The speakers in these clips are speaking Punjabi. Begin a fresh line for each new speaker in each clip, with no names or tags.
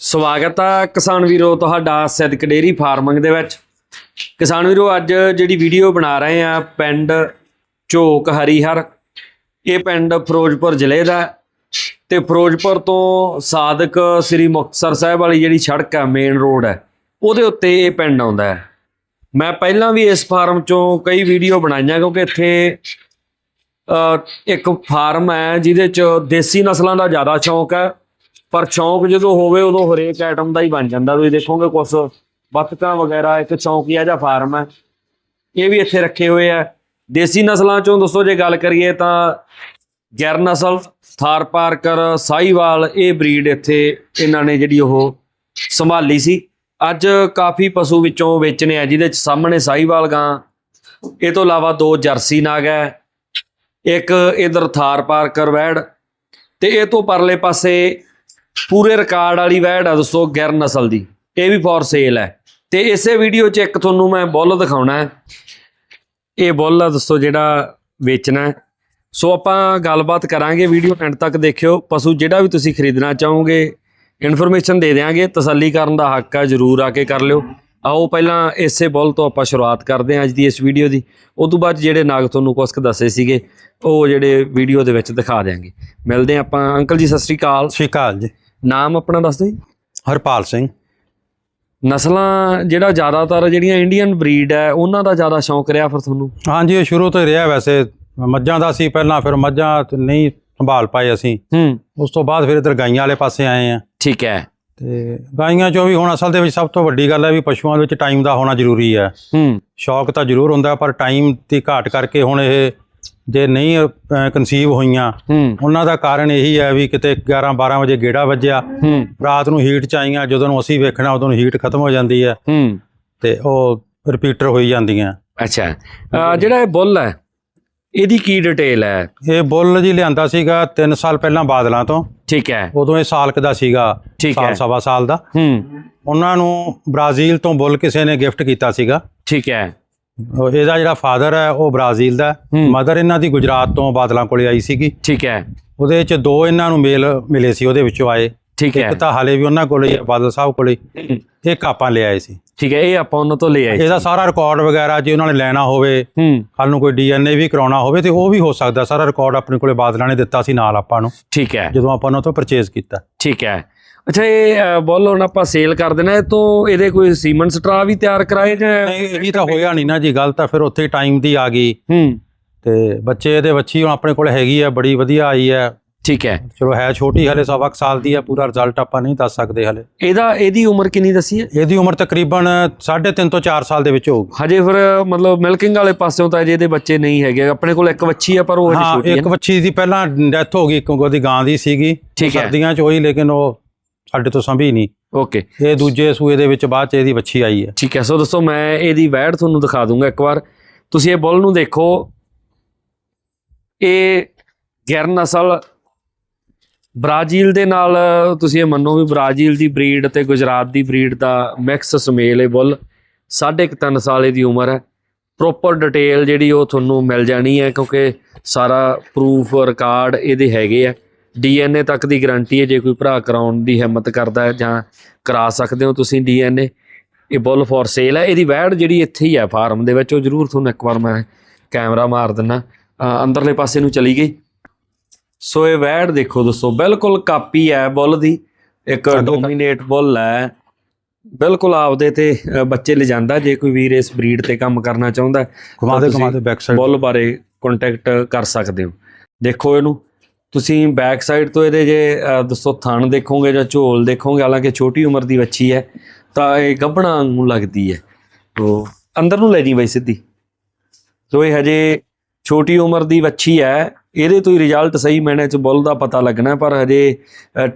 ਸਵਾਗਤ ਆ ਕਿਸਾਨ ਵੀਰੋ ਤੁਹਾਡਾ ਸਿੱਧਕ ਡੇਰੀ ਫਾਰਮਿੰਗ ਦੇ ਵਿੱਚ। ਕਿਸਾਨ ਵੀਰੋ, ਅੱਜ ਜਿਹੜੀ ਵੀਡੀਓ ਬਣਾ ਰਹੇ ਆ ਪਿੰਡ ਝੋਕ ਹਰੀਹਰ, ਇਹ ਪਿੰਡ ਫਿਰੋਜ਼ਪੁਰ ਜ਼ਿਲ੍ਹੇ ਦਾ ਹੈ ਤੇ ਫਿਰੋਜ਼ਪੁਰ ਤੋਂ ਸਾਦਕ ਸ੍ਰੀ ਮੁਕਤਸਰ ਸਾਹਿਬ ਵਾਲੀ ਜਿਹੜੀ ਸੜਕ ਹੈ ਮੇਨ ਰੋਡ ਹੈ, ਉਹਦੇ ਉੱਤੇ ਇਹ ਪਿੰਡ ਆਉਂਦਾ ਹੈ। ਮੈਂ ਪਹਿਲਾਂ ਵੀ ਇਸ ਫਾਰਮ ਚੋਂ ਕਈ ਵੀਡੀਓ ਬਣਾਈਆਂ ਕਿਉਂਕਿ ਇੱਥੇ ਇੱਕ ਫਾਰਮ ਹੈ ਜਿਹਦੇ ਚ ਦੇਸੀ ਨਸਲਾਂ ਦਾ ਜ਼ਿਆਦਾ ਸ਼ੌਂਕ ਹੈ। ਪਰ ਸ਼ੌਂਕ ਜਦੋਂ ਹੋਵੇ ਉਦੋਂ ਹਰੇਕ ਆਈਟਮ ਦਾ ਹੀ ਬਣ ਜਾਂਦਾ। ਤੁਸੀਂ ਦੇਖੋਗੇ ਕੁਝ ਬੱਤਕਾਂ ਵਗੈਰਾ, ਇੱਕ ਸ਼ੌਂਕੀਆ ਜਿਹਾ ਫਾਰਮ ਹੈ ਇਹ ਵੀ ਇੱਥੇ ਰੱਖੇ ਹੋਏ ਆ। ਦੇਸੀ ਨਸਲਾਂ ਚੋਂ ਦੋਸਤੋ ਜੇ ਗੱਲ ਕਰੀਏ ਤਾਂ ਗੈਰ ਨਸਲ, ਥਾਰ ਪਾਰਕਰ ਸਾਈਵਾਲ ਇਹ ਬਰੀਡ ਇੱਥੇ ਇਹਨਾਂ ਨੇ ਜਿਹੜੀ ਉਹ ਸੰਭਾਲੀ ਸੀ। ਅੱਜ ਕਾਫੀ ਪਸ਼ੂ ਵਿੱਚੋਂ ਵੇਚਣੇ ਆ, ਜਿਹਦੇ ਚ ਸਾਹਮਣੇ ਸਾਈਵਾਲ ਗਾਂ, ਇਹ ਤੋਂ ਇਲਾਵਾ ਦੋ ਜਰਸੀ ਨਾਗ ਹੈ, ਇੱਕ ਇਧਰ ਥਾਰ ਪਾਰਕਰ ਵੈੜ, ਤੇ ਇਹ ਤੋਂ ਪਰਲੇ ਪਾਸੇ ਪੂਰੇ ਰਿਕਾਰਡ ਵਾਲੀ ਵੈੜ ਆ ਦੋਸਤੋ ਗੈਰ ਨਸਲ ਦੀ। ਇਹ ਵੀ ਫॉर ਸੇਲ ਹੈ। ਤੇ ਇਸੇ ਵੀਡੀਓ 'ਚ ਇੱਕ ਤੁਹਾਨੂੰ ਮੈਂ ਬੁੱਲ ਦਿਖਾਉਣਾ ਹੈ। ਇਹ ਬੁੱਲ ਆ ਦੋਸਤੋ ਜਿਹੜਾ ਵੇਚਣਾ ਹੈ। ਸੋ ਆਪਾਂ ਗੱਲਬਾਤ ਕਰਾਂਗੇ ਵੀਡੀਓ ਐਂਡ ਤੱਕ ਦੇਖਿਓ। ਪਸ਼ੂ ਜਿਹੜਾ ਵੀ ਤੁਸੀਂ ਖਰੀਦਣਾ ਚਾਹੋਗੇ ਇਨਫੋਰਮੇਸ਼ਨ ਦੇ ਦਿਆਂਗੇ। ਤਸੱਲੀ ਕਰਨ ਦਾ ਹੱਕ ਹੈ ਜਰੂਰ ਆ ਕੇ ਕਰ ਲਿਓ। ਆਓ ਪਹਿਲਾਂ ਇਸੇ ਬੁੱਲ ਤੋਂ ਆਪਾਂ ਸ਼ੁਰੂਆਤ ਕਰਦੇ ਹਾਂ ਅੱਜ ਦੀ ਇਸ ਵੀਡੀਓ ਦੀ। ਉਸ ਤੋਂ ਬਾਅਦ ਜਿਹੜੇ ਨਾਗ ਤੁਹਾਨੂੰ ਕੁਝ ਕੁ ਦੱਸੇ ਸੀਗੇ, ਉਹ ਜਿਹੜੇ ਵੀਡੀਓ ਦੇ ਵਿੱਚ ਦਿਖਾ ਦਿਆਂਗੇ। ਮਿਲਦੇ ਹਾਂ ਆਪਾਂ। ਅੰਕਲ ਜੀ, ਸਤਿ ਸ੍ਰੀ ਅਕਾਲ।
ਸਤਿ ਸ਼੍ਰੀ ਅਕਾਲ ਜੀ।
ਨਾਮ ਆਪਣਾ ਦੱਸ ਦਿਓ
ਹਰਪਾਲ ਸਿੰਘ।
ਨਸਲਾਂ ਜਿਹੜਾ ਜ਼ਿਆਦਾਤਰ ਜਿਹੜੀਆਂ ਇੰਡੀਅਨ ਬਰੀਡ ਹੈ ਉਹਨਾਂ ਦਾ ਜ਼ਿਆਦਾ ਸ਼ੌਂਕ ਰਿਹਾ ਫਿਰ ਤੁਹਾਨੂੰ?
ਹਾਂਜੀ ਇਹ ਸ਼ੁਰੂ ਤੋਂ ਹੀ ਰਿਹਾ ਵੈਸੇ। ਮੱਝਾਂ ਦਾ ਸੀ ਪਹਿਲਾਂ ਫਿਰ ਮੱਝਾਂ ਨਹੀਂ ਸੰਭਾਲ ਪਾਏ ਅਸੀਂ।
ਹੂੰ।
ਉਸ ਤੋਂ ਬਾਅਦ ਫਿਰ ਇਧਰ ਗਾਈਆਂ ਵਾਲੇ ਪਾਸੇ ਆਏ ਆ
ਠੀਕ ਹੈ।
ਤੇ ਗਾਈਆਂ ਚੋਂ ਵੀ ਹੁਣ ਅਸਲ ਦੇ ਵਿੱਚ ਸਭ ਤੋਂ ਵੱਡੀ ਗੱਲ ਹੈ ਵੀ ਪਸ਼ੂਆਂ ਦੇ ਵਿੱਚ ਟਾਈਮ ਦਾ ਹੋਣਾ ਜ਼ਰੂਰੀ ਹੈ।
ਹੂੰ।
ਸ਼ੌਕ ਤਾਂ ਜ਼ਰੂਰ ਹੁੰਦਾ ਪਰ ਟਾਈਮ ਦੀ ਘਾਟ ਕਰਕੇ ਹੁਣ ਇਹ ਜੇ ਨਹੀਂ ਕਨਸੀਵ ਹੋਈਆਂ ਉਹਨਾਂ ਦਾ ਕਾਰਨ ਇਹੀ ਹੈ ਵੀ ਕਿਤੇ 11 12 ਵਜੇ ਗੇੜਾ ਵੱਜਿਆ ਰਾਤ ਨੂੰ ਹੀਟ ਚ ਆਈਆਂ ਜਦੋਂ ਨੂੰ ਅਸੀਂ ਵੇਖਣਾ ਉਦੋਂ ਹੀਟ ਖਤਮ ਹੋ ਜਾਂਦੀ ਹੈ। ਤੇ ਉਹ ਰਿਪੀਟਰ ਹੋਈ ਜਾਂਦੀਆਂ।
ਅੱਛਾ। ਜਿਹੜਾ ਇਹ ਬੁੱਲ ਹੈ ਇਹਦੀ ਕੀ ਡਿਟੇਲ ਹੈ?
ਇਹ ਬੁੱਲ ਜੀ ਲਿਆਂਦਾ ਸੀਗਾ 3 ਸਾਲ ਪਹਿਲਾਂ ਬਾਦਲਾਂ ਤੋਂ।
ਠੀਕ ਹੈ।
ਉਦੋਂ ਇਹ ਸਾਲਕ ਦਾ ਸੀਗਾ
ਠੀਕ ਹੈ।
ਸਾਲ ਸਵਾ ਸਾਲ ਦਾ।
ਹੂੰ।
ਉਹਨਾਂ ਨੂੰ ਬ੍ਰਾਜ਼ੀਲ ਤੋਂ ਬੁੱਲ ਕਿਸੇ ਨੇ ਗਿਫਟ ਕੀਤਾ ਸੀਗਾ।
ਠੀਕ ਹੈ।
ਇਹਦਾ ਜਿਹੜਾ ਫਾਦਰ ਹੈ ਉਹ ਬ੍ਰਾਜ਼ੀਲ ਦਾ। ਮਦਰ ਇਹਨਾਂ ਦੀ ਗੁਜਰਾਤ ਤੋਂ ਬਾਦਲਾਂ ਕੋਲੇ ਆਈ ਸੀਗੀ।
ਠੀਕ ਹੈ।
ਉਹਦੇ ਵਿੱਚ ਦੋ ਇਹਨਾਂ ਨੂੰ ਮੇਲ ਮਿਲੇ ਸੀ ਉਹਦੇ ਵਿੱਚੋਂ ਆਏ।
ਠੀਕ ਹੈ।
ਇੱਕ ਤਾਂ ਹਾਲੇ ਵੀ ਉਹਨਾਂ ਕੋਲੇ ਹੀ ਬਾਦਲ ਸਾਹਿਬ ਕੋਲੇ ਇੱਕ ਆਪਾਂ ਲਿਆਏ ਸੀ।
ਠੀਕ ਹੈ ਇਹ ਆਪਾਂ ਉਹਨਾਂ ਤੋਂ ਲੈ ਆਏ
ਇਹਦਾ ਸਾਰਾ ਰਿਕਾਰਡ ਵਗੈਰਾ ਜੇ ਉਹਨਾਂ ਨੇ ਲੈਣਾ ਹੋਵੇ ਕੱਲ ਨੂੰ ਕੋਈ ਡੀਐਨਏ ਵੀ ਕਰਾਉਣਾ ਹੋਵੇ ਤੇ ਉਹ ਵੀ ਹੋ ਸਕਦਾ। ਸਾਰਾ ਰਿਕਾਰਡ ਆਪਣੇ ਕੋਲੇ ਬਾਦਲਾਂ ਨੇ ਦਿੱਤਾ ਸੀ ਨਾਲ ਆਪਾਂ ਨੂੰ
ਠੀਕ ਹੈ।
ਜਦੋਂ ਆਪਾਂ ਉਹਨਾਂ ਤੋਂ ਪਰਚੇਜ਼ ਕੀਤਾ।
ਠੀਕ ਹੈ। ਅੱਛਾ ਇਹ ਬੁੱਲ ਹੁਣ ਆਪਾਂ ਸੇਲ ਕਰ ਦੇਣਾ ਇਹ ਤੋਂ ਇਹਦੇ ਕੋਈ ਸੀਮਨ ਸਟਰਾ ਵੀ ਤਿਆਰ ਕਰਾਏ ਜਾਂ?
ਨਹੀਂ ਇਹ ਤਾਂ ਹੋਇਆ ਨਹੀਂ ਨਾ ਜੀ ਗੱਲ ਤਾਂ ਫਿਰ ਉੱਥੇ ਟਾਈਮ ਦੀ ਆ ਗਈ।
ਹੂੰ।
ਤੇ ਬੱਚੇ ਇਹਦੇ ਬੱਚੀ ਹੁਣ ਆਪਣੇ ਕੋਲ ਹੈਗੀ ਆ ਬੜੀ ਵਧੀਆ ਆਈ ਹੈ
ਠੀਕ ਹੈ।
ਚਲੋ ਹੈ ਛੋਟੀ ਹਲੇ ਸਵਾ ਸਾਲ ਦੀ ਹੈ ਪੂਰਾ ਰਿਜ਼ਲਟ ਆਪਾਂ ਨਹੀਂ ਦੱਸ ਸਕਦੇ ਹਲੇ।
ਇਹਦਾ ਇਹਦੀ ਉਮਰ ਕਿੰਨੀ ਦੱਸੀ ਹੈ?
ਇਹਦੀ ਉਮਰ ਤਕਰੀਬਨ 3.5 ਤੋਂ 4 ਸਾਲ ਦੇ ਵਿੱਚ ਹੋਊਗੀ।
ਹਜੇ ਫਿਰ ਮਤਲਬ ਮਿਲਕਿੰਗ ਵਾਲੇ ਪਾਸਿਓਂ ਤਾਂ ਅਜੇ ਇਹਦੇ ਬੱਚੇ ਨਹੀਂ ਹੈਗੇ ਆਪਣੇ ਕੋਲ ਇੱਕ ਵੱਛੀ ਆ ਪਰ ਉਹ ਹਜੇ
ਹਾਂ
ਛੋਟੀ ਹੈ
ਇੱਕ ਬੱਚੀ ਦੀ ਪਹਿਲਾਂ ਡੈਥ ਹੋ ਗਈ ਕਿਉਂਕਿ ਉਹਦੀ ਗਾਂ ਦੀ ਸੀਗੀ।
ਹੈ।
ਸਰਦੀਆਂ 'ਚ ਹੋਈ ਲੇਕਿਨ ਉਹ ਸਾਡੇ ਤੋਂ ਸੰਭੀ ਨਹੀਂ।
ਓਕੇ
ਇਹ ਦੂਜੇ ਸੂਏ ਦੇ ਵਿੱਚ ਬਾਅਦ 'ਚ ਇਹਦੀ ਬੱਚੀ ਆਈ ਹੈ।
ਠੀਕ ਹੈ ਸੋ ਦੋਸਤੋ ਮੈਂ ਇਹਦੀ ਵੈੜ ਤੁਹਾਨੂੰ ਦਿਖਾ ਦੂੰਗਾ ਇੱਕ ਵਾਰ। ਤੁਸੀਂ ਇਹ ਬੁੱਲ ਨੂੰ ਦੇਖੋ। ਇਹ ਗੈਰ ਨਸਲ ਬ੍ਰਾਜ਼ੀਲ ਦੇ ਨਾਲ ਤੁਸੀਂ ਇਹ ਮੰਨੋ ਵੀ ਬ੍ਰਾਜ਼ੀਲ ਦੀ ਬਰੀਡ ਤੇ ਗੁਜਰਾਤ ਦੀ ਬਰੀਡ ਦਾ ਮਿਕਸ ਸਮੇਲ ਇਹ ਬੁੱਲ ਸਾਢੇ ਕੁ ਤਿੰਨ ਸਾਲ ਇਹਦੀ ਉਮਰ ਹੈ। ਪ੍ਰੋਪਰ ਡਿਟੇਲ ਜਿਹੜੀ ਉਹ ਤੁਹਾਨੂੰ ਮਿਲ ਜਾਣੀ ਹੈ ਕਿਉਂਕਿ ਸਾਰਾ ਪ੍ਰੂਫ ਰਿਕਾਰਡ ਇਹਦੇ ਹੈਗੇ ਆ। ਡੀਐਨਏ ਤੱਕ ਦੀ ਗਾਰੰਟੀ ਹੈ ਜੇ ਕੋਈ ਭਰਾ ਕਰਾਉਣ ਦੀ ਹਿੰਮਤ ਕਰਦਾ ਹੈ ਜਾਂ ਕਰਾ ਸਕਦੇ ਹੋ ਤੁਸੀਂ ਡੀਐਨਏ ਇਹ ਬੁੱਲ ਫॉर ਸੇਲ ਹੈ। ਇਹਦੀ ਵੈੜ ਜਿਹੜੀ ਇੱਥੇ ਹੀ ਹੈ ਫਾਰਮ ਦੇ ਵਿੱਚ ਉਹ ਜ਼ਰੂਰ ਤੁਹਾਨੂੰ ਇੱਕ ਵਾਰ ਮੈਂ ਕੈਮਰਾ ਮਾਰ ਦਿੰਨਾ। ਅ, ਅੰਦਰਲੇ ਪਾਸੇ ਨੂੰ ਚਲੀ ਗਈ। ਸੋ ਇਹ ਵੈੜ ਦੇਖੋ ਦੋਸਤੋ ਬਿਲਕੁਲ ਕਾਪੀ ਹੈ ਬੁੱਲ ਦੀ। ਇੱਕ ਡੋਮੀਨੇਟ ਬੁੱਲ ਹੈ। ਬਿਲਕੁਲ ਆਪਦੇ ਤੇ ਬੱਚੇ ਲਿਜਾਂਦਾ ਜੇ ਕੋਈ ਵੀਰ ਇਸ ਬਰੀਡ ਤੇ ਕੰਮ ਕਰਨਾ ਚਾਹੁੰਦਾ ਹੈ,
ਘੁਮਾਦੇ
ਤੁਸੀਂ
ਘੁਮਾਦੇ ਬੈਕ ਸਾਈਡ
ਬੁੱਲ ਬਾਰੇ ਕੰਟੈਕਟ ਕਰ ਸਕਦੇ ਹੋ। ਦੇਖੋ ਇਹਨੂੰ। ਤੁਸੀਂ ਬੈਕ ਸਾਈਡ ਤੋਂ ਇਹਦੇ ਜੇ ਦੱਸੋ ਥਣ ਦੇਖੋਗੇ ਜਾਂ ਝੋਲ ਦੇਖੋਗੇ, ਹਾਲਾਂਕਿ ਛੋਟੀ ਉਮਰ ਦੀ ਬੱਚੀ ਹੈ, ਤਾਂ ਇਹ ਗੱਭਣਾ ਨੂੰ ਲੱਗਦੀ ਹੈ। ਤੋ ਅੰਦਰ ਨੂੰ ਲੈ ਜੀ ਬਈ ਸਿੱਧੀ। ਸੋ ਇਹ ਹਜੇ ਛੋਟੀ ਉਮਰ ਦੀ ਵੱਛੀ ਹੈ, ਇਹਦੇ ਤੋਂ ਹੀ ਰਿਜ਼ਲਟ ਸਹੀ ਮੈਨੇ ਚ ਬੁੱਲ ਦਾ ਪਤਾ ਲੱਗਣਾ, ਪਰ ਹਜੇ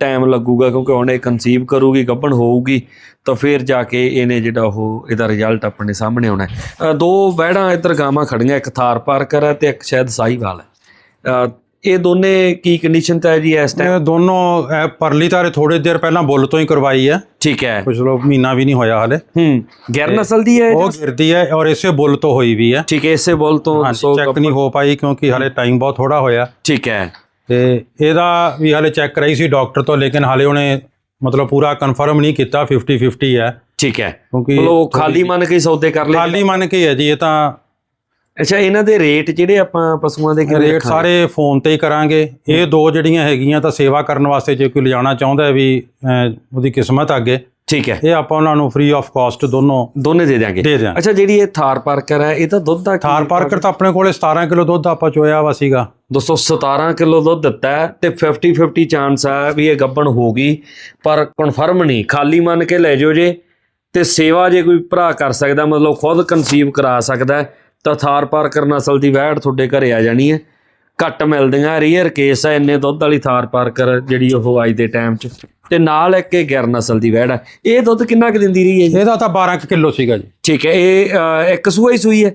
ਟਾਈਮ ਲੱਗੂਗਾ, ਕਿਉਂਕਿ ਹੁਣ ਇਹ ਕਨਸੀਵ ਕਰੂਗੀ, ਗੱਭਣ ਹੋਊਗੀ, ਤਾਂ ਫਿਰ ਜਾ ਕੇ ਇਹਨੇ ਜਿਹੜਾ ਉਹ, ਇਹਦਾ ਰਿਜ਼ਲਟ ਆਪਣੇ ਸਾਹਮਣੇ ਆਉਣਾ ਹੈ। ਦੋ ਵਹਿੜਾਂ ਇੱਧਰ ਗਾਵਾਂ ਖੜੀਆਂ, ਇੱਕ ਥਾਰ ਪਾਰਕਰ ਹੈ ਤੇ ਇੱਕ ਸ਼ਾਇਦ ਸਾਹੀਵਾਲ ਹੈ। ਇਹ ਦੋਨੇ ਕੀ ਕੰਡੀਸ਼ਨ ਤੇ ਹੈ ਜੀ ਇਸ ਟਾਈਮ
ਇਹ ਦੋਨੋਂ ਇਹ ਪਰਲੀ ਤਾਰੇ ਥੋੜੇ ਦੇਰ ਪਹਿਲਾਂ ਬੁੱਲ ਤੋਂ ਹੀ ਕਰਵਾਈ ਹੈ।
ਠੀਕ ਹੈ।
ਕੁਝ ਲੋਕ ਮਹੀਨਾ ਵੀ ਨਹੀਂ ਹੋਇਆ ਹਲੇ।
ਹੂੰ ਗੈਰ ਨਸਲ ਦੀ ਹੈ?
ਉਹ ਗਿਰਦੀ ਹੈ ਔਰ ਇਸੇ ਬੁੱਲ ਤੋਂ ਹੋਈ ਵੀ ਹੈ।
ਠੀਕ ਹੈ ਇਸੇ ਬੋਲ ਤੋਂ
ਹਾਂਜੀ ਚੈੱਕ ਨਹੀਂ ਹੋ ਪਾਈ ਕਿਉਂਕਿ ਹਲੇ ਟਾਈਮ ਬਹੁਤ ਥੋੜਾ ਹੋਇਆ।
ਠੀਕ ਹੈ।
ਤੇ ਇਹਦਾ ਵੀ ਹਲੇ ਚੈੱਕ ਕਰਾਈ ਸੀ ਡਾਕਟਰ ਤੋਂ ਲੇਕਿਨ ਹਲੇ ਉਹਨੇ ਮਤਲਬ ਪੂਰਾ ਕਨਫਰਮ ਨਹੀਂ ਕੀਤਾ 50 50 ਹੈ।
ਠੀਕ ਹੈ।
ਕਿਉਂਕਿ
ਮਤਲਬ ਖਾਲੀ ਮਨ ਕੇ ਸੌਦੇ ਕਰ ਲਏ।
ਖਾਲੀ ਮੰਨ ਕੇ ਹੈ ਜੀ ਇਹ ਤਾਂ
ਅੱਛਾ ਇਹਨਾਂ ਦੇ ਰੇਟ ਜਿਹੜੇ ਆਪਾਂ ਪਸ਼ੂਆਂ ਦੇ ਕਿਵੇਂ
ਰੇਟ? ਸਾਰੇ ਫੋਨ ਤੇ ਹੀ ਕਰਾਂਗੇ। ਇਹ ਦੋ ਜਿਹੜੀਆਂ ਹੈਗੀਆਂ ਤਾਂ ਸੇਵਾ ਕਰਨ ਵਾਸਤੇ ਜੇ ਕੋਈ ਲਿਜਾਣਾ ਚਾਹੁੰਦਾ ਹੈ ਵੀ ਉਹਦੀ ਕਿਸਮਤ ਅੱਗੇ।
ਠੀਕ ਹੈ।
ਇਹ ਆਪਾਂ ਉਹਨਾਂ ਨੂੰ ਫ੍ਰੀ ਆਫ ਕਾਸਟ ਦੋਨੋਂ
ਦੋਨੇ ਦੇ ਦਿਆਂਗੇ।
ਦੇ ਦਿਆਂਗੇ।
ਅੱਛਾ ਜਿਹੜੀ ਇਹ ਥਾਰ ਪਾਰਕਰ ਹੈ ਇਹ ਤਾਂ ਦੁੱਧ ਦਾ
ਥਾਰ ਪਾਰਕਰ ਤਾਂ ਆਪਣੇ ਕੋਲੇ 17 ਕਿਲੋ ਦੁੱਧ ਆਪਾਂ ਚੋਇਆ ਵਾ ਸੀਗਾ।
217 ਕਿਲੋ ਦੁੱਧ ਦਿੱਤਾ ਹੈ ਤੇ 50 50 ਚਾਂਸ ਹੈ ਵੀ ਇਹ ਗੱਬਣ ਹੋਗੀ ਪਰ ਕਨਫਰਮ ਨਹੀਂ ਖਾਲੀ ਮੰਨ ਕੇ ਲੈ ਜਾਓ ਜੇ। ਤੇ ਸੇਵਾ ਜੇ ਕੋਈ ਭਰਾ ਕਰ ਸਕਦਾ ਮਤਲਬ ਖੁਦ ਕਨਸੀਵ ਕਰਾ ਸਕਦਾ ਹੈ, ਤਾਂ ਥਾਰ ਪਾਰਕਰ ਨਸਲ ਦੀ ਵੈੜ ਤੁਹਾਡੇ ਘਰੇ ਆ ਜਾਣੀ ਹੈ। ਘੱਟ ਮਿਲਦੀਆਂ ਰੀਅਰ ਕੇਸ ਹੈ ਇੰਨੇ ਦੁੱਧ ਵਾਲੀ ਥਾਰ ਪਾਰਕਰ ਜਿਹੜੀ ਉਹ ਅੱਜ ਦੇ ਟਾਈਮ 'ਚ। ਤੇ ਨਾਲ ਇੱਕ ਇਹ ਗੈਰ ਨਸਲ ਦੀ ਵੈੜ ਹੈ ਇਹ ਦੁੱਧ ਕਿੰਨਾ ਕੁ ਦਿੰਦੀ ਰਹੀ ਹੈ ਜੀ?
ਇਹਦਾ ਤਾਂ 12 ਕੁ ਕਿਲੋ ਸੀਗਾ ਜੀ।
ਠੀਕ ਹੈ ਇਹ ਅ, ਇੱਕ ਸੂਆ ਹੀ ਸੂਈ ਹੈ?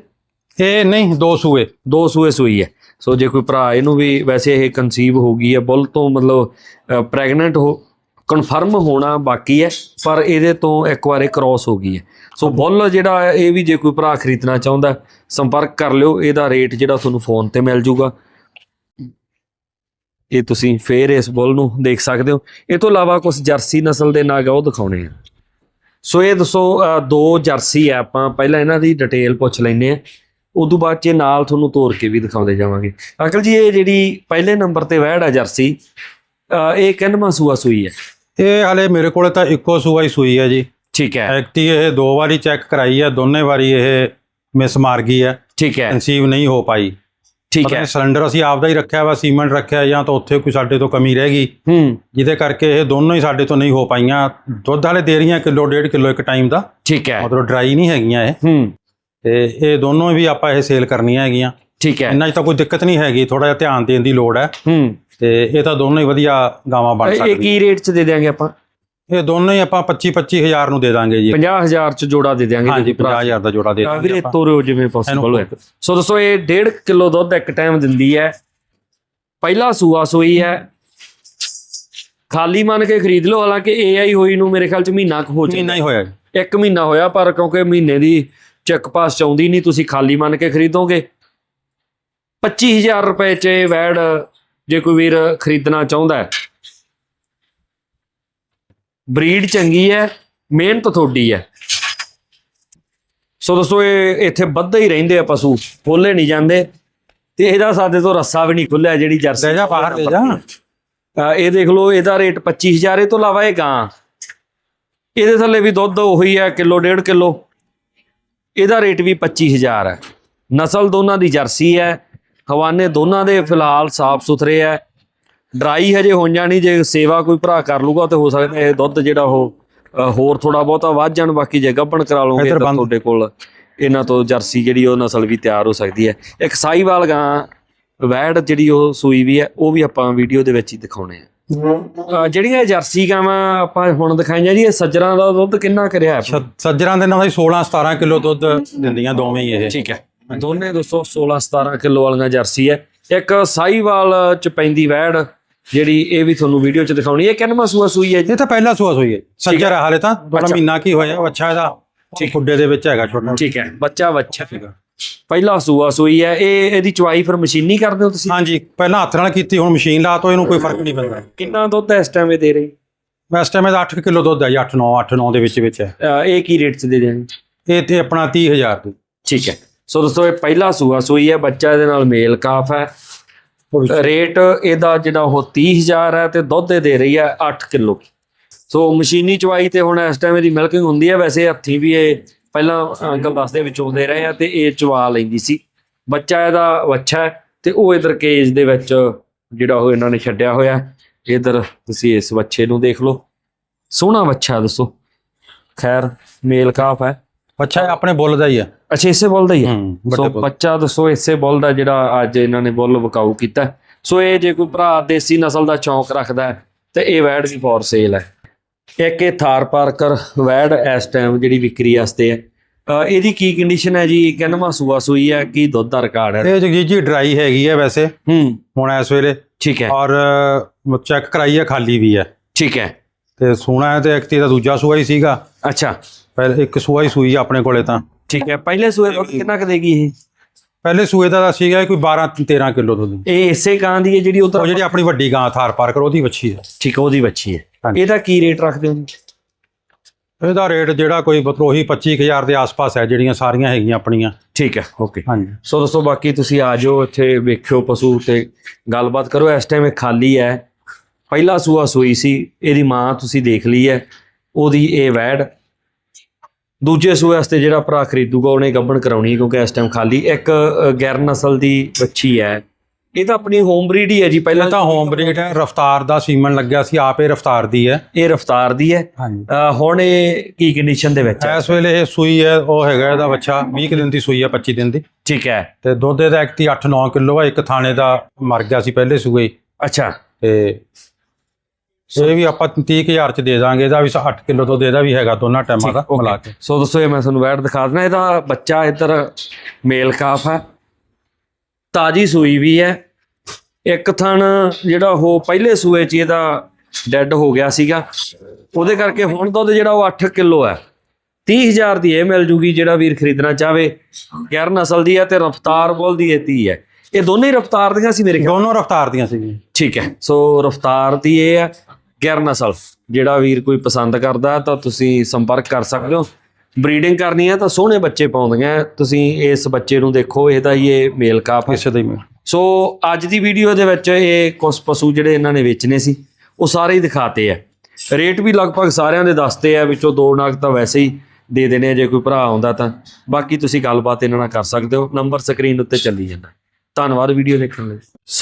ਇਹ ਨਹੀਂ ਦੋ ਸੂਏ।
ਦੋ ਸੂਏ ਸੂਈ ਹੈ। ਸੋ ਜੇ ਕੋਈ ਭਰਾ ਇਹਨੂੰ ਵੀ ਵੈਸੇ ਇਹ ਕਨਸੀਵ ਹੋ ਗਈ ਹੈ ਬੁੱਲ ਤੋਂ ਮਤਲਬ ਪ੍ਰੈਗਨੈਂਟ ਹੋ ਕਨਫਰਮ ਹੋਣਾ ਬਾਕੀ ਹੈ, ਪਰ ਇਹਦੇ ਤੋਂ ਇੱਕ ਵਾਰ ਇਹ ਕ੍ਰਾਸ ਹੋ ਗਈ ਹੈ। ਸੋ ਬੁੱਲ ਜਿਹੜਾ ਇਹ ਵੀ ਜੇ ਕੋਈ ਭਰਾ ਖਰੀਦਣਾ ਚਾਹੁੰਦਾ ਸੰਪਰਕ ਕਰ ਲਿਓ, ਇਹਦਾ ਰੇਟ ਜਿਹੜਾ ਤੁਹਾਨੂੰ ਫੋਨ ਤੇ ਮਿਲ ਜੂਗਾ। ਇਹ ਤੁਸੀਂ ਫੇਰ ਇਸ ਬੁੱਲ ਨੂੰ ਦੇਖ ਸਕਦੇ ਹੋ। ਇਹ ਤੋਂ ਇਲਾਵਾ ਕੁਝ ਜਰਸੀ ਨਸਲ ਦੇ ਨਾਗ ਉਹ ਦਿਖਾਉਣੇ ਆ। ਸੋ ਇਹ ਦੱਸੋ ਦੋ ਜਰਸੀ ਆ ਆਪਾਂ, ਪਹਿਲਾਂ ਇਹਨਾਂ ਦੀ ਡਿਟੇਲ ਪੁੱਛ ਲੈਨੇ ਆ ਤੋਂ ਬਾਅਦ ਚ ਨਾਲ ਤੁਹਾਨੂੰ ਤੋਰ ਕੇ ਵੀ ਦਿਖਾਉਂਦੇ ਜਾਵਾਂਗੇ। ਅੰਕਲ ਜੀ, ਇਹ ਜਿਹੜੀ ਪਹਿਲੇ ਨੰਬਰ ਤੇ ਵਹਿੜ ਆ ਜਰਸੀ ਇਹ ਕਿੰਨਵਾਂ ਸੂਆ ਸੂਈ ਹੈ?
ਇਹ ਹਲੇ ਮੇਰੇ ਕੋਲੇ ਤਾਂ ਇੱਕੋ ਸੂਆ ਹੀ ਸੂਈ ਹੈ ਜੀ।
ਠੀਕ ਹੈ।
ਐਕਟੀ ਇਹ ਦੋ ਵਾਰੀ ਚੈੱਕ ਕਰਾਈ ਹੈ ਦੋਨੇ ਵਾਰੀ ਇਹ ਮਿਸ ਮਾਰ ਗਈ ਹੈ
ਠੀਕ ਹੈ।
ਕਨਸੀਵ ਨਹੀਂ ਹੋ ਪਾਈ।
ਠੀਕ ਹੈ।
ਸਿਲੰਡਰ ਅਸੀਂ ਆਪਦਾ ਹੀ ਰੱਖਿਆ ਵਾ ਸੀਮੈਂਟ ਰੱਖਿਆ ਜਾਂ ਤਾਂ ਉੱਥੇ ਕੋਈ ਸਾਡੇ ਤੋਂ ਕਮੀ ਰਹਿ ਗਈ।
ਹੂੰ।
ਜਿਹਦੇ ਕਰਕੇ ਇਹ ਦੋਨੋਂ ਹੀ ਸਾਡੇ ਤੋਂ ਨਹੀਂ ਹੋ ਪਾਈਆਂ। ਦੁੱਧ ਵਾਲੇ ਦੇ ਰਹੀਆਂ ਕਿਲੋ ਡੇਢ ਕਿਲੋ ਇੱਕ ਟਾਈਮ ਦਾ।
ਠੀਕ ਹੈ।
ਮਤਲਬ ਡਰਾਈ ਨਹੀਂ ਹੈਗੀਆਂ ਇਹ।
ਹੂੰ।
ਤੇ ਇਹ ਦੋਨੋਂ ਵੀ ਆਪਾਂ ਇਹ ਸੇਲ ਕਰਨੀਆਂ ਹੈਗੀਆਂ।
ਠੀਕ ਹੈ।
ਇੰਨਾ 'ਚ ਤਾਂ ਕੋਈ ਦਿੱਕਤ ਨਹੀਂ ਹੈਗੀ ਥੋੜਾ ਜਿਹਾ ਧਿਆਨ ਦੇਣ ਦੀ ਲੋੜ ਹੈ।
ਹੂੰ।
ਤੇ ਇਹ ਤਾਂ ਦੋਨੋਂ ਹੀ ਵਧੀਆ ਗਾਵਾਂ ਬਣ
ਇਹ
ਸਕਦੀਆਂ।
ਕੀ ਰੇਟ ਚ ਦੇ ਦਿਆਂਗੇ ਆਪਾਂ?
ਇਹ ਦੋਨੋਂ ਹੀ ਆਪਾਂ 25 25000 ਨੂੰ ਦੇ ਦਾਂਗੇ ਜੀ।
50000 ਚ ਜੋੜਾ ਦੇ ਦਿਆਂਗੇ
ਹਾਂਜੀ
ਜੇ ਕੋਈ ਭਰਾ
50000 ਦਾ ਜੋੜਾ ਦੇ ਦਾਂਗੇ
ਵੀਰੇ। ਤੋਰਿਓ ਜਿਵੇਂ ਪੋਸੀਬਲ ਹੋਏ। ਸੋ ਦੋਸਤੋ ਇਹ 1.5 ਕਿਲੋ ਦੁੱਧ ਇੱਕ ਟਾਈਮ ਦਿੰਦੀ ਹੈ। ਪਹਿਲਾ ਸੂਆ ਸੋਈ ਹੈ। ਖਾਲੀ ਮੰਨ ਕੇ ਖਰੀਦ ਲਓ ਹਾਲਾਂਕਿ ਏਆਈ ਹੋਈ ਨੂੰ ਮੇਰੇ ਖਿਆਲ ਚ ਮਹੀਨਾ ਕੁ ਹੋ
ਮਹੀਨਾ
ਚੁੱਕਾ
ਹੀ ਹੋਇਆ ਜੀ।
ਇੱਕ ਮਹੀਨਾ ਹੋਇਆ ਪਰ ਕਿਉਂਕਿ ਮਹੀਨੇ ਦੀ ਚੈੱਕ ਪਾਸ ਚ ਆਉਂਦੀ ਨਹੀਂ ਤੁਸੀਂ ਖਾਲੀ ਮੰਨ ਕੇ ਖਰੀਦੋਗੇ। 25000 ਰੁਪਏ ਚ ਇਹ ਵੈੜ ਜੇ ਕੋਈ ਵੀਰ ਖਰੀਦਣਾ ਚਾਹੁੰਦਾ ਹੈ। ਬਰੀਡ ਚੰਗੀ ਹੈ ਮਿਹਨਤ ਤੁਹਾਡੀ ਹੈ। ਸੋ ਦੋਸਤੋ ਇਹ ਇੱਥੇ ਵੱਧਦੇ ਹੀ ਰਹਿੰਦੇ ਆ ਪਸ਼ੂ ਖੋਲੇ ਨਹੀਂ ਜਾਂਦੇ। ਤੇ ਇਹਦਾ ਸਾਡੇ ਤੋਂ ਰੱਸਾ ਵੀ ਨਹੀਂ ਖੁੱਲਿਆ ਜਿਹੜੀ ਜਰਸੀ
ਲੈ ਜਾ ਬਾਹਰ ਲੈ ਜਾ।
ਇਹ ਦੇਖ ਲਓ ਇਹਦਾ ਰੇਟ 25000 ਇਹ ਤੋਂ ਇਲਾਵਾ ਇਹ ਗਾਂ। ਇਹਦੇ ਥੱਲੇ ਵੀ ਦੁੱਧ ਉਹੀ ਹੈ ਕਿਲੋ ਡੇਢ ਕਿਲੋ। ਇਹਦਾ ਰੇਟ ਵੀ 25000 ਹੈ। ਨਸਲ ਦੋਨਾਂ ਦੀ ਜਰਸੀ ਹੈ ਹਵਾਨੇ ਦੋਨਾਂ ਦੇ ਫਿਲਹਾਲ ਸਾਫ਼ ਸੁਥਰੇ ਹੈ ਡਰਾਈ ਹਜੇ ਹੋਈਆਂ ਨਹੀਂ ਜੇ ਸੇਵਾ ਕੋਈ ਭਰਾ ਕਰ ਲੂਗਾ ਤੇ ਹੋ ਸਕਦਾ ਇਹ ਦੁੱਧ ਜਿਹੜਾ ਉਹ ਹੋਰ ਥੋੜਾ ਬਹੁਤਾ ਵੱਧ ਜਾਣ ਬਾਕੀ ਜੇ ਗੱਭਣ ਕਰਾ ਲਓਗੇ ਤਾਂ। ਤੁਹਾਡੇ ਕੋਲ ਇਹਨਾਂ ਤੋਂ ਜਰਸੀ ਜਿਹੜੀ ਉਹ ਨਸਲ ਵੀ ਤਿਆਰ ਹੋ ਸਕਦੀ ਹੈ ਇੱਕ ਸਾਈਵਾਲ ਗਾਂ ਵੈੜ ਜਿਹੜੀ ਉਹ ਸੂਈ ਵੀ ਹੈ ਉਹ ਵੀ ਆਪਾਂ ਵੀਡੀਓ ਦੇ ਵਿੱਚ ਹੀ ਦਿਖਾਉਣੇ ਆ ਜਿਹੜੀਆਂ ਜਰਸੀ ਗਾਵਾਂ ਆਪਾਂ ਹੁਣ ਦਿਖਾਈਆਂ ਜੀ ਇਹ ਸੱਜਰਾਂ ਦਾ ਦੁੱਧ ਕਿੰਨਾ ਕਰਿਆ ਹੈ?
ਸੱਜਰਾਂ ਦੇ ਨਾਲ ਹੀ 16 17 ਕਿਲੋ ਦੁੱਧ ਦਿੰਦੀਆਂ ਦੋਵੇਂ ਹੀ ਇਹ।
ਠੀਕ ਹੈ ਦੋਨੇ ਦੋਸਤੋ 16 17 ਕਿਲੋ ਵਾਲੀਆਂ ਜਰਸੀ ਹੈ। ਇੱਕ ਸਾਈਵਾਲ ਚ ਪੈਂਦੀ ਵੈੜ ਜਿਹੜੀ ਇਹ ਵੀ ਤੁਹਾਨੂੰ ਵੀਡੀਓ ਚ ਦਿਖਾਉਣੀ ਹੈ। ਕਿੰਨਵਾਂ ਸੂਆ ਸੂਈ ਹੈ ਜੀ?
ਇਹ ਤਾਂ ਪਹਿਲਾ ਸੂਆ ਸੂਈ ਹੈ। ਸੱਜਰ ਹਾਲੇ ਤਾਂ
ਅੱਛਾ।
ਮਹੀਨਾ ਕੀ ਹੋਇਆ ਅੱਛਾ ਇਹਦਾ
ਠੀਕ।
ਖੁੱਡੇ ਦੇ ਵਿੱਚ ਹੈਗਾ ਛੋਟਾ।
ਠੀਕ ਹੈ ਬੱਚਾ ਬੱਚਾ ਪਹਿਲਾ ਸੂਆ ਸੂਈ ਹੈ। ਇਹ ਇਹਦੀ ਚਵਾਈ ਫਿਰ ਮਸ਼ੀਨੀ ਕਰਦੇ ਹੋ ਤੁਸੀਂ?
ਹਾਂਜੀ ਪਹਿਲਾਂ ਹੱਥ ਨਾਲ ਕੀਤੀ ਹੁਣ ਮਸ਼ੀਨ ਲਾ ਤੋ ਇਹਨੂੰ ਕੋਈ ਫ਼ਰਕ ਨਹੀਂ ਪੈਂਦਾ।
ਕਿੰਨਾ ਦੁੱਧ ਇਸ ਟਾਈਮ ਇਹ ਦੇ ਰਹੀ?
ਇਸ ਟਾਈਮ ਇਹਦਾ 8 ਕਿਲੋ ਦੁੱਧ ਹੈ 8 9 8 9 ਦੇ ਵਿੱਚ ਵਿੱਚ ਹੈ।
ਇਹ ਕੀ ਰੇਟ ਚ ਦੇ ਦੇਣਗੇ
ਇਹ ਤੇ ਆਪਣਾ 30000 ਦੀ।
ਠੀਕ ਹੈ। ਸੋ ਦੋਸਤੋ ਇਹ ਪਹਿਲਾ ਸੂਆ ਸੂਈ ਹੈ ਬੱਚਾ ਇਹਦੇ ਨਾਲ ਮੇਲ ਕਾਫ ਹੈ। ਰੇਟ ਇਹਦਾ ਜਿਹੜਾ ਉਹ 30000 ਹੈ ਤੇ ਦੁੱਧ ਦੇ ਰਹੀ ਹੈ 8 ਕਿਲੋ ਸੋ ਮਸ਼ੀਨੀ ਚਵਾਈ ਤੇ ਹੁਣ ਇਸ ਟਾਈਮ ਇਹਦੀ ਮਿਲਕਿੰਗ ਹੁੰਦੀ ਹੈ। ਵੈਸੇ ਹੱਥੀਂ ਵੀ ਇਹ ਪਹਿਲਾਂ ਅੰਕਲ ਦੱਸਦੇ ਵਿੱਚ ਆਉਂਦੇ ਰਹੇ ਆ ਤੇ ਇਹ ਚਵਾ ਲੈਂਦੀ ਸੀ। ਬੱਚਾ ਇਹਦਾ ਵੱਛਾ ਹੈ ਤੇ ਉਹ ਇਧਰ ਕੇਜ ਦੇ ਵਿੱਚ ਜਿਹੜਾ ਉਹ ਇਹਨਾਂ ਨੇ ਛੱਡਿਆ ਹੋਇਆ ਇਧਰ ਤੁਸੀਂ ਇਸ ਵੱਛੇ ਨੂੰ ਦੇਖ ਲਓ। ਸੋਹਣਾ ਵੱਛਾ ਦੱਸੋ ਖੈਰ ਮੇਲ ਕਾਫ ਹੈ।
ਅੱਛਾ ਇਹ ਆਪਣੇ ਬੁੱਲ ਦਾ ਹੀ ਹੈ
ਅੱਛਾ ਇਸੇ ਬੋਲਦਾ ਹੀ ਹੈ
ਹੂੰ
ਸੋ
ਬੁੱਲ।
ਬੱਚਾ ਦੱਸੋ ਇਸੇ ਬੁੱਲ ਦਾ ਜਿਹੜਾ ਅੱਜ ਇਹਨਾਂ ਨੇ ਬੁੱਲ ਵਿਕਾਊ ਕੀਤਾ। ਹੈ। ਸੋ ਇਹ ਜੇ ਕੋਈ ਭਰਾ ਦੇਸੀ ਨਸਲ ਦਾ ਚੌਂਕ ਰੱਖਦਾ ਹੈ ਤੇ ਇਹ ਵੈੜ ਵੀ ਫੋਰ ਸੇਲ ਹੈ। ਇੱਕ ਇਹ ਥਾਰ ਪਾਰਕਰ ਵੈੜ ਇਸ ਟਾਈਮ ਜਿਹੜੀ ਵਿਕਰੀ ਵਾਸਤੇ ਹੈ। ਇਹਦੀ ਕੀ ਕੰਡੀਸ਼ਨ ਹੈ ਜੀ? ਕਿੰਨਵਾਂ ਸੂਆ ਸੂਈ ਹੈ? ਕੀ ਦੁੱਧ ਦਾ ਰਿਕਾਰਡ ਹੈ?
ਇਹ ਜਗਜੀਤ ਜੀ ਡਰਾਈ ਹੈਗੀ ਹੈ ਵੈਸੇ।
ਹੂੰ।
ਹੁਣ ਇਸ ਵੇਲੇ
ਠੀਕ ਹੈ।
ਔਰ ਚੈੱਕ ਕਰਾਈ ਹੈ ਖਾਲੀ ਵੀ ਹੈ।
ਠੀਕ ਹੈ।
ਤੇ ਸੋਨਾ ਹੈ ਤੇ ਇੱਕ ਤੇ ਦੂਜਾ ਸੂਆ ਹੀ ਸੀਗਾ।
ਅੱਛਾ।
ਪਹਿਲੇ ਇੱਕ ਸੂਆ ਹੀ ਸੂਈ ਆਪਣੇ ਕੋਲੇ ਤਾਂ।
ਠੀਕ ਹੈ ਪਹਿਲੇ ਸੂਏ ਦੁੱਧ ਕਿੰਨਾ ਕੁ ਦੇਗੀ ਇਹ?
ਪਹਿਲੇ ਸੂਏ ਦਾ ਤਾਂ ਸੀਗਾ ਕੋਈ 12 13 ਕਿਲੋ ਦੁੱਧ।
ਇਹ ਇਸੇ ਕਾਂ ਦੀ ਹੈ ਜਿਹੜੀ
ਉਹ ਜਿਹੜੀ ਆਪਣੀ ਵੱਡੀ ਗਾਂ ਥਾਰ ਪਾਰਕਰ ਉਹਦੀ ਵੱਛੀ ਹੈ।
ਠੀਕ ਹੈ ਉਹਦੀ ਬੱਚੀ ਹੈ।
ਹਾਂਜੀ।
ਇਹਦਾ ਕੀ ਰੇਟ ਰੱਖਦੇ ਹੋ ਜੀ?
ਇਹਦਾ ਰੇਟ ਜਿਹੜਾ ਕੋਈ ਮਤਲਬ ਉਹੀ 25000 ਦੇ ਆਸ-ਪਾਸ ਹੈ ਜਿਹੜੀਆਂ ਸਾਰੀਆਂ ਹੈਗੀਆਂ ਆਪਣੀਆਂ।
ਠੀਕ ਹੈ ਓਕੇ।
ਹਾਂਜੀ।
ਸੋ ਦੋਸਤੋ ਬਾਕੀ ਤੁਸੀਂ ਆ ਜਾਓ ਇੱਥੇ ਵੇਖਿਓ ਪਸ਼ੂ ਤੇ ਗੱਲਬਾਤ ਕਰੋ। ਇਸ ਟਾਈਮ ਇਹ ਖਾਲੀ ਹੈ। ਪਹਿਲਾ ਸੂਆ ਸੂਈ ਸੀ ਇਹਦੀ ਮਾਂ ਤੁਸੀਂ ਦੇਖ ਲਈ ਹੈ। ਉਹਦੀ ਇਹ ਵੈੜ ਦੂਜੇ ਸੂਏ ਵਾਸਤੇ ਜਿਹੜਾ ਭਰਾ ਖਰੀਦੂਗਾ ਉਹਨੇ ਗੱਭਣ ਕਰਾਉਣੀ ਹੈ ਕਿਉਂਕਿ ਇਸ ਟਾਈਮ ਖਾਲੀ ਇੱਕ ਗੈਰ ਨਸਲ ਦੀ ਬੱਚੀ ਹੈ। ਇਹ ਤਾਂ ਆਪਣੀ ਹੋਮ ਬਰੀਡ ਹੀ ਹੈ ਜੀ ਪਹਿਲਾਂ
ਤਾਂ ਹੋਮ ਬਰੀਡ ਹੈ ਰਫਤਾਰ ਦਾ ਸੀਮਨ ਲੱਗਿਆ ਸੀ ਆਪੇ ਰਫਤਾਰ ਦੀ ਹੈ।
ਇਹ ਰਫਤਾਰ ਦੀ ਹੈ। ਹੁਣ ਇਹ ਕੀ ਕੰਡੀਸ਼ਨ ਦੇ ਵਿੱਚ ਹੈ?
ਇਸ ਵੇਲੇ ਇਹ ਸੂਈ ਹੈ ਉਹ ਹੈਗਾ ਇਹਦਾ ਬੱਚਾ 20 ਕੁ ਦਿਨ ਦੀ ਸੂਈ ਹੈ 25 ਦਿਨ ਦੀ।
ਠੀਕ ਹੈ।
ਤੇ ਦੁੱਧ ਇਹਦਾ ਐਕਟੀ 8-9 ਕਿਲੋ ਹੈ ਇੱਕ ਥਾਣੇ ਦਾ ਮਰ ਗਿਆ ਸੀ ਪਹਿਲੇ ਸੂਏ।
ਅੱਛਾ।
ਤੇ ਇਹ ਵੀ ਆਪਾਂ 30000 ਚ ਦੇ ਦਾਂਗੇ ਇਹਦਾ ਵੀ 8 ਕਿਲੋ ਦੁੱਧ ਇਹਦਾ ਵੀ ਹੈਗਾ ਦੋਨਾਂ ਟਾਈਮਾਂ ਦਾ। ਮਿਲਾ ਕੇ।
ਸੋ ਦੋਸਤੋ ਇਹ ਮੈਂ ਤੁਹਾਨੂੰ ਵੈਟ ਦਿਖਾ ਦਿੰਦਾ ਇਹਦਾ ਬੱਚਾ ਇੱਧਰ ਮੇਲ ਕਾਫ ਹੈ ਤਾਜੀ ਸੂਈ ਵੀ ਹੈ। ਇੱਕ ਥਣ ਜਿਹੜਾ ਉਹ ਪਹਿਲੇ ਸੂਏ 'ਚ ਇਹਦਾ ਡੈੱਡ ਹੋ ਗਿਆ ਸੀਗਾ। ਉਹਦੇ ਕਰਕੇ ਹੁਣ ਦੁੱਧ ਜਿਹੜਾ ਉਹ 8 ਕਿਲੋ ਹੈ। 30000 ਦੀ ਇਹ ਮਿਲ ਜੂਗੀ ਜਿਹੜਾ ਵੀਰ ਖਰੀਦਣਾ ਚਾਹਵੇ। ਗੈਰ ਨਸਲ ਦੀ ਹੈ ਤੇ ਰਫਤਾਰ ਬੋਲ ਦੀ ਇਹ 30 ਹੈ। ਇਹ ਦੋਨੇ ਰਫਤਾਰ ਦੀਆਂ ਸੀ ਮੇਰੇ ਖਿਆਲ
ਦੋਨੋਂ ਰਫਤਾਰ ਦੀਆਂ ਸੀ
ਠੀਕ ਹੈ। ਸੋ ਰਫਤਾਰ ਦੀ ਇਹ ਹੈ। ਗੈਰ ਨਸਲ ਜਿਹੜਾ ਵੀਰ ਕੋਈ ਪਸੰਦ ਕਰਦਾ ਤਾਂ ਤੁਸੀਂ ਸੰਪਰਕ ਕਰ ਸਕਦੇ ਹੋ। ਬਰੀਡਿੰਗ ਕਰਨੀ ਹੈ ਤਾਂ ਸੋਹਣੇ ਬੱਚੇ ਪਾਉਂਦੀਆਂ ਤੁਸੀਂ ਇਸ ਬੱਚੇ ਨੂੰ ਦੇਖੋ ਇਹਦਾ ਹੀ ਇਹ ਮੇਲ ਕਾਪ ਹੈ।
ਕਿਸੇ ਦਾ ਹੀ ਮਿਲ।
ਸੋ ਅੱਜ ਦੀ ਵੀਡੀਓ ਦੇ ਵਿੱਚ ਇਹ ਕੁਝ ਪਸ਼ੂ ਜਿਹੜੇ ਇਹਨਾਂ ਨੇ ਵੇਚਨੇ ਸੀ ਉਹ ਸਾਰੇ ਹੀ ਦਿਖਾਤੇ ਆ। ਰੇਟ ਵੀ ਲਗਭਗ ਸਾਰਿਆਂ ਦੇ ਦੱਸਦੇ ਆ ਵਿੱਚੋਂ ਦੋ ਨਗ ਤਾਂ ਵੈਸੇ ਹੀ ਦੇ ਦੇਣੇ ਆ ਜੇ ਕੋਈ ਭਰਾ ਆਉਂਦਾ ਤਾਂ। ਬਾਕੀ ਤੁਸੀਂ ਗੱਲਬਾਤ ਇਹਨਾਂ ਨਾਲ ਕਰ ਸਕਦੇ ਹੋ। ਨੰਬਰ ਸਕਰੀਨ ਉੱਤੇ ਚੱਲੀ ਜਾਂਦਾ। ਧੰਨਵਾਦ ਵੀਡੀਓ ਦੇਖਣ ਲਈ।